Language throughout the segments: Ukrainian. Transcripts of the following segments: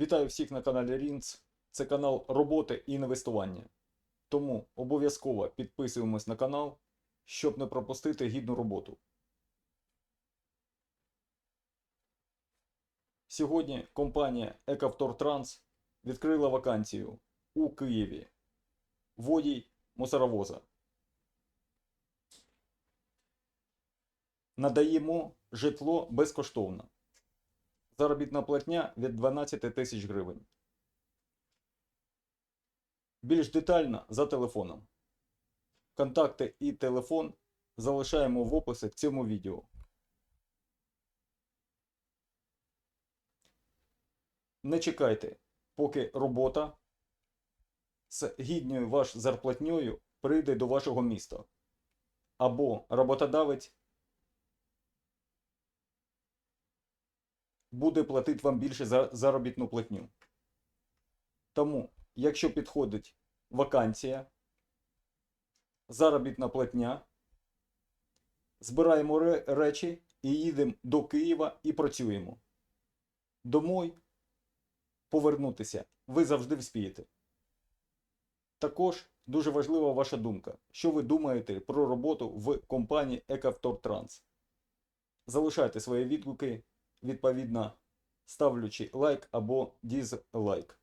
Вітаю всіх на каналі Рінц. Це канал роботи і інвестування. Тому обов'язково підписуємось на канал, щоб не пропустити гідну роботу. Сьогодні компанія Екавтортранс відкрила вакансію у Києві. Водій мусоровоза. Надаємо житло безкоштовно. Заробітна платня від 12 тисяч гривень. Більш детально за телефоном. Контакти і телефон залишаємо в описі к цьому відео. Не чекайте, поки робота з гідною ваш зарплатньою прийде до вашого міста. Або роботодавець буде платити вам більше за заробітну платню. Тому, якщо підходить вакансія, заробітна платня, збираємо речі і їдемо до Києва і працюємо. Домой повернутися ви завжди вспієте. Також дуже важлива ваша думка. Що ви думаєте про роботу в компанії Екавтортранс? Залишайте свої відгуки відповідно ставлячи лайк або дізлайк.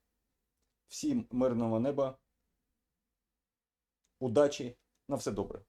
Всім мирного неба, удачі, на все добре.